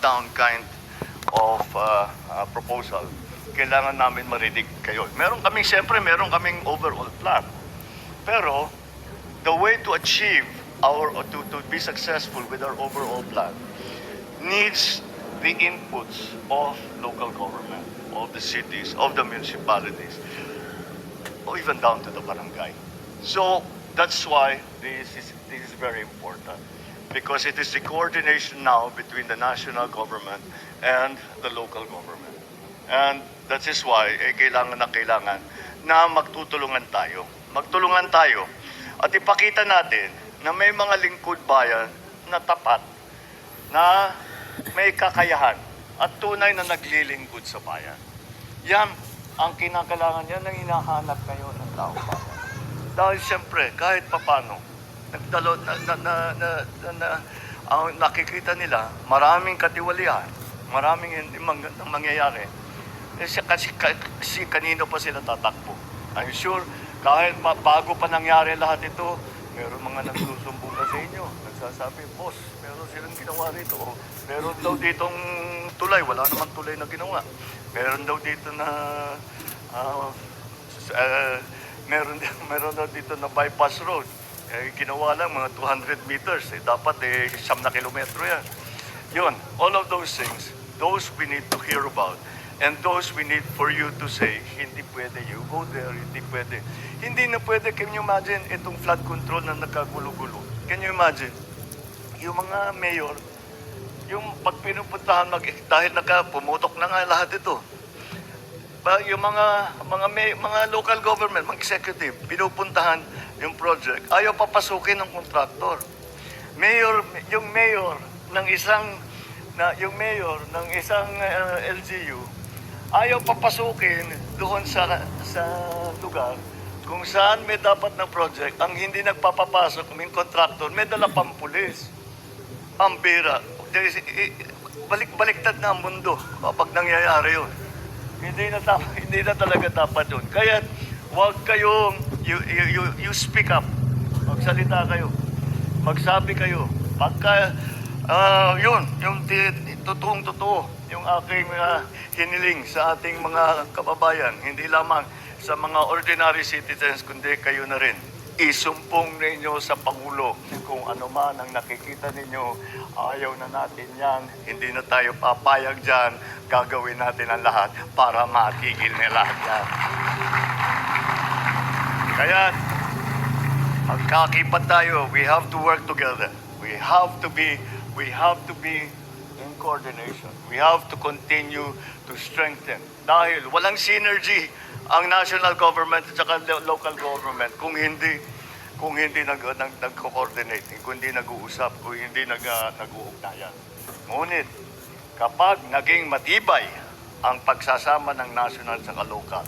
top-down kind of uh, uh, proposal, kailangan namin marinig kayo. Meron kaming, siyempre, meron kaming overall plan. Pero, the way to achieve our, to, to be successful with our overall plan needs the inputs of local government, of the cities, of the municipalities, or even down to the barangay. So that's why this is, this is very important because it is the coordination now between the national government and the local government. And that is why eh, kailangan na kailangan na magtutulungan tayo. Magtulungan tayo at ipakita natin na may mga lingkod bayan na tapat na may kakayahan at tunay na naglilingkod sa bayan. Yan ang kinakailangan yan ang hinahanap ngayon ng tao. Dahil siyempre, kahit papano, nagdalo, na, na, na, na, na, na, ang nakikita nila, maraming katiwalian, maraming hindi mang, mangyayari. Eh, siya, kasi, kasi kanino pa sila tatakbo. I'm sure, kahit bago pa nangyari lahat ito, meron mga nagsusumbong na sa inyo. Nagsasabi, boss, meron silang ginawa rito. Meron daw ditong tulay. Wala naman tulay na ginawa. Meron daw dito na s- ah, meron meron daw dito na bypass road. Eh, ginawa lang mga 200 meters. Eh, dapat eh, siyam na kilometro yan. Yun, all of those things, those we need to hear about. And those we need for you to say, hindi pwede, you go there, hindi pwede. Hindi na pwede, can you imagine itong flood control na nagkagulo-gulo? Can you imagine? Yung mga mayor, yung pag pinupuntahan, mag, dahil naka, pumutok na nga lahat ito. Yung mga mga may, mga local government, mga executive, pinupuntahan yung project, ayaw papasukin ng kontraktor. Mayor, yung mayor ng isang na yung mayor ng isang uh, LGU ayaw papasukin doon sa sa lugar kung saan may dapat na project. Ang hindi nagpapapasok yung contractor may dala pang pulis. I- i- balik-baliktad na ang mundo kapag nangyayari yun hindi na tama, hindi na talaga dapat yun. Kaya huwag kayong you, you, you, you speak up. Magsalita kayo. Magsabi kayo. Pagka ah, yun, yung totoong totoo, yung aking ah, hiniling sa ating mga kababayan, hindi lamang sa mga ordinary citizens, kundi kayo na rin. Isumpong ninyo sa Pangulo kung ano man ang nakikita ninyo, ayaw na natin yan, hindi na tayo papayag dyan, gagawin natin ang lahat para matigil lahat yan. Kaya, magkakipat tayo, we have to work together. We have to be, we have to be in coordination. We have to continue to strengthen. Dahil walang synergy ang national government at saka lo- local government kung hindi kung hindi nag, nag, nag-coordinate, kung hindi nag-uusap, kung hindi nag, uh, nag-uugnayan. Ngunit, kapag naging matibay ang pagsasama ng national sa local,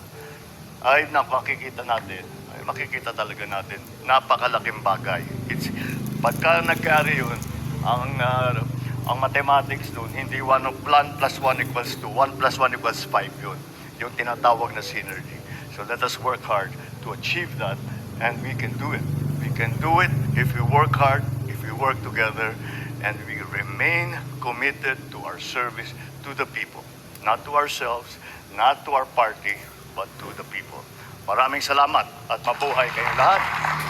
ay nakakikita natin, ay makikita talaga natin, napakalaking bagay. It's, pagka nagkari yun, ang, uh, ang mathematics doon, hindi 1 plus 1 equals 2, 1 plus 1 equals 5 yun. Yung tinatawag na synergy. So let us work hard to achieve that and we can do it. We can do it if we work hard, if we work together, and we remain committed to our service to the people. Not to ourselves, not to our party, but to the people. Maraming salamat at mabuhay kayong lahat.